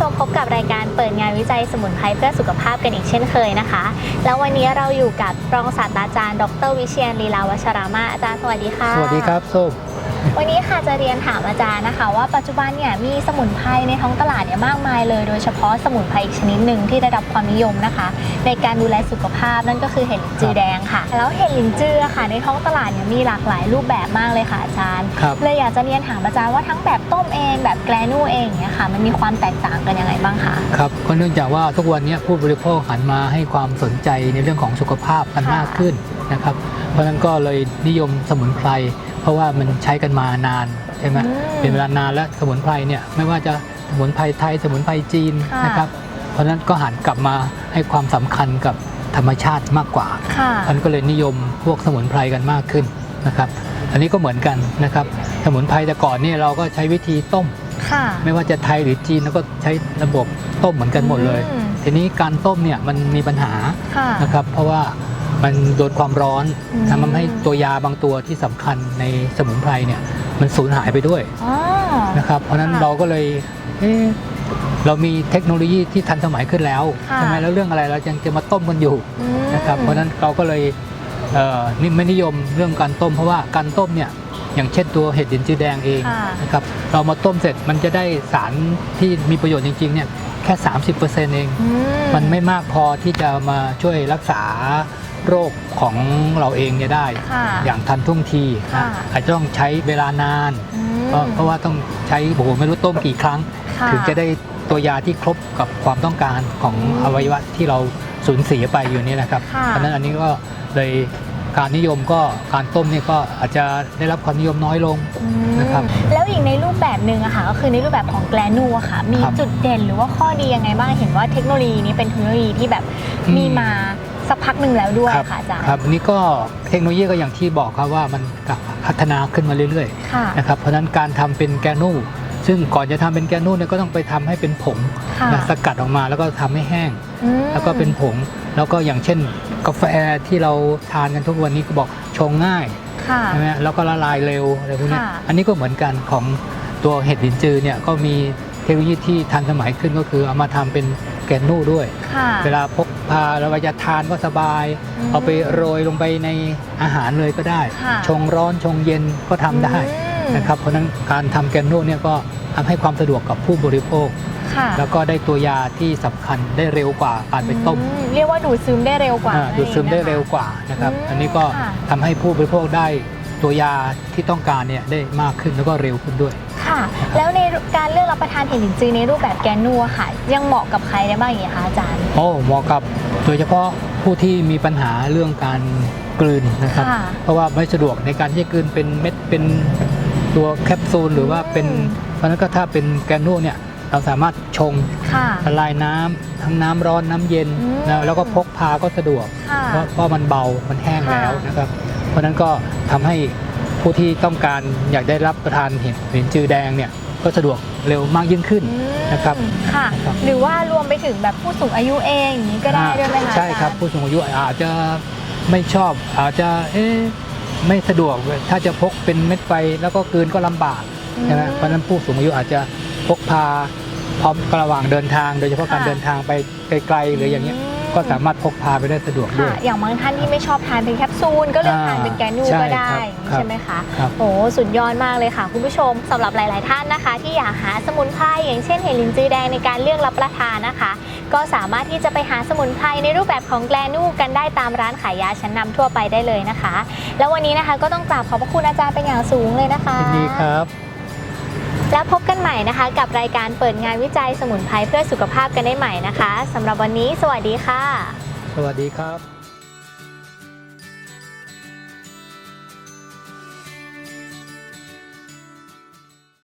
ชมพบกับรายการเปิดงานวิจัยสมุนไพรเพื่อสุขภาพกันอีกเช่นเคยนะคะ แล้ววันนี้เราอยู่กับรองศาสตราจารย์ ดร วิเชียนลีลาวัชรามาอาจารย์สวัสดีค่ะ สวัสดีครับส้ม วันนี้ค่ะจะเรียนถามอาจารย์นะคะ ว่าปัจจุบันเนี่ยมีสมุนไพรในท้องตลาดเนี่ยมากมายเลย โดยเฉพาะสมุนไพรอีกชนิดหนึ่งที่ได้รับความนิยมนะคะ ในการดูแลสุขภาพนั่นก็คือเห็ดหลินจือแดงค่ะ แล้วเห็ดหลินจืออะค่ะ ในท้องตลาดเนี่ยมีหลากหลายรูปแบบมากเลยค่ะอาจารย์ ครับ เลยอยากจะเรียนถามอาจารย์ว่าทั้งแบบต้มเองแบบแกลนูเองเนี่ยค่ะ มันมีความแตกต่างกันยังไงบ้างคะ ครับก็เนื่องจากว่าทุกวันนี้ผู้บริโภคหันมาให้ความสนใจในเรื่องของสุขภาพกันค่ะ มากขึ้นนะครับ เพราะฉะนั้นก็เลยนิยมสมุนไพร เพราะว่ามันใช้กันมานานใช่ไหมอืมเป็นเวลานานแล้วสมุนไพรเนี่ยไม่ว่าจะสมุนไพรไทยสมุนไพรจีนค่ะนะครับ เพราะฉะนั้นก็หันกลับมาให้ความสำคัญกับธรรมชาติมากกว่าค่ะมันก็เลยนิยมพวกสมุนไพรกันมากขึ้นนะครับ อันนี้ก็เหมือนกันนะครับ สมุนไพรแต่ก่อนเนี่ยเราก็ใช้วิธีต้มค่ะไม่ว่าจะไทยหรือจีนแล้วก็ใช้ระบบต้มเหมือนกันหมดเลยอืมทีนี้การต้มเนี่ยมันมีปัญหาค่ะนะครับ เพราะว่า มันโดนความร้อนอืมทำให้ตัวยาบางตัวที่สำคัญในสมุนไพรเนี่ยมันสูญหายไปด้วยอ๋อนะครับ เพราะฉะนั้นค่ะเราก็เลยเอ๊ะเรามีเทคโนโลยีที่ทันสมัยขึ้นแล้วค่ะ ใช่ไหมแล้วเรื่องอะไรเรายังจะมาต้มกันอยู่อืมนะครับ เพราะฉะนั้นเราก็เลยเอ่อนี่ไม่นิยมเรื่องการต้ม เพราะว่าการต้มเนี่ยอย่างเช่นตัวเห็ดดินจีแดงเองค่ะ นะครับเรามาต้มเสร็จมันจะได้สารที่มีประโยชน์จริงๆเนี่ยแค่ 30%เอง อืมันไม่มากพอที่จะมาช่วยรักษา โรคของเราเองเนี่ยได้ ค่ะอย่างทันท่วงทีค่ะนะอาจจะต้องใช้เวลานาน อืม เพราะเพราะว่าต้องใช้โอ้โหไม่รู้ต้มกี่ครั้ง ค่ถึงจะได้ตัวยาที่ครบกับความต้องการของอืมอวัยวะที่เราสูญเสียไปอยู่นี่นะครับค่ะ เพราะฉะนั้นอันนี้ก็เลยการนิยมก็การต้มเนี่ยก็อาจจะได้รับความนิยมน้อยลง อืมนะครับ แล้วอีกในรูปแบบหนึ่งอะค่ะ ก็คือในรูปแบบของแกลนูอะค่ะ มีครับจุดเด่นหรือว่าข้อดียังไงบ้างเห็นว่าเทคโนโลยีนี้เป็นเทคโนโลยีที่แบบอืมมีมา สักพักหนึ่งแล้วด้วยครับค่ะอาจารย์ ครับอันนี่ก็เทคโนโลยีก็อย่างที่บอกครับว่ามันพัฒนาขึ้นมาเรื่อยค่ะ ๆนะครับเพราะฉะนั้นการทำเป็นแกนูซึ่งก่อนจะทำเป็นแกนูเนี่ยก็ต้องไปทำให้เป็นผงค่ะนะสกัดออกมาแล้วก็ทำให้แห้ง อืม แล้วก็เป็นผงแล้วก็อย่างเช่น กาแฟที่เราทานกันทุกวันนี้ก็บอกชงง่ายค่ะ ใช่ไหมแล้วก็ละลายเร็วอะไรพวกเนี้ยค่ะ อันนี้ก็เหมือนกันของตัวเห็ดลินจือเนี่ยก็มีเทคโนโลยีที่ทันสมัยขึ้นก็คือเอามาทำเป็นแกนูด้วยค่ะเวลาพกพาเราจะทานก็สบายอืมเอาไปโรยลงไปในอาหารเลยก็ได้ค่ะชงร้อนชงเย็นก็ทำได้อืมนะครับเพราะฉะนั้นการทำแกนโนเนี่ยก็ทำให้ความสะดวกกับผู้บริโภคค่ะแล้วก็ได้ตัวยาที่สำคัญได้เร็วกว่าการไปต้มอืเรียกว่าดูดซึมได้เร็วกว่าอ่าดูดซึมได้เร็วนั่นองกว่านะครับอืมอันนี้ก็ค่ะทำให้ผู้บริโภคได้ ตัวยาที่ต้องการเนี่ยได้มากขึ้นแล้วก็เร็วขึ้นด้วยนะคะค่ะ แล้วในการเลือกรับประทานเห็ดหลินจือในรูปแบบแกลนูอะค่ะ ยังเหมาะกับใครได้บ้างอย่างไรคะอาจารย์ โอ้เหมาะกับโดยเฉพาะผู้ที่มีปัญหาเรื่องการกลืนนะครับ ค่ะ เพราะว่าไม่สะดวกในการที่จะกลืนเป็นเม็ดเป็นตัวแคปซูลหรือว่าเป็นอืมเพราะฉะนั้นก็ถ้าเป็นแกนโนเนี่ยเราสามารถชงค่ะ ละลายน้ำทั้งน้ำร้อนน้ำเย็นอืม นะแล้วก็พกพาก็สะดวก ค่ะ เพราะเพราะมันเบา มันแห้งค่ะแล้วนะครับ เพราะฉะนั้นก็ทำให้ผู้ที่ต้องการอยากได้รับประทานเห็ดเห็นจือแดงเนี่ยก็สะดวกเร็วมากยิ่งขึ้นอืมนะครับค่ะนะครับหรือว่ารวมไปถึงแบบผู้สูงอายุเองอย่างนี้ก็ได้ด้วยไหมคะใช่ครับอาจาย์ผู้สูงอายุอาจจะไม่ชอบอาจจะเอ๊ะไม่สะดวกถ้าจะพกเป็นเม็ดไฟแล้วก็กลืนก็ลำบากใช่ไหมเพราะฉะนั้นผู้สูงอายุอาจจะพกพาพร้อมระหว่างเดินทาง โดยเฉพาะการค่ะเดินทางไปไกลๆหรืออย่างเงี้ยม ก็สามารถพกพาไปได้สะดวกด้วค่ะย อย่างบางท่านที่ไม่ชอบทานเป็นแคปซูลก็เลือกอ่าทานเป็นแกนูใช่ก็ได้ครับใช่ไหมคะครับ โอ้สุดยอดมากเลยค่ะ คุณผู้ชมสำหรับหลาย ๆ ท่านนะคะ ที่อยากหาสมุนไพรอย่างเช่นเห็ดลินจือแดงในการเลือกรับประทานนะคะ ก็สามารถที่จะไปหาสมุนไพรในรูปแบบของแกลนูกันได้ตามร้านขายยาชั้นนำทั่วไปได้เลยนะคะ แล้ววันนี้นะคะก็ต้องกราบขอบพระคุณอาจารย์เป็นอย่างสูงเลยนะคะ ยินดีครับ แล้วพบกันใหม่นะคะ กับรายการเปิดงานวิจัยสมุนไพรเพื่อสุขภาพกันได้ใหม่นะคะสำหรับวันนี้ สวัสดีค่ะ สวัสดีครับ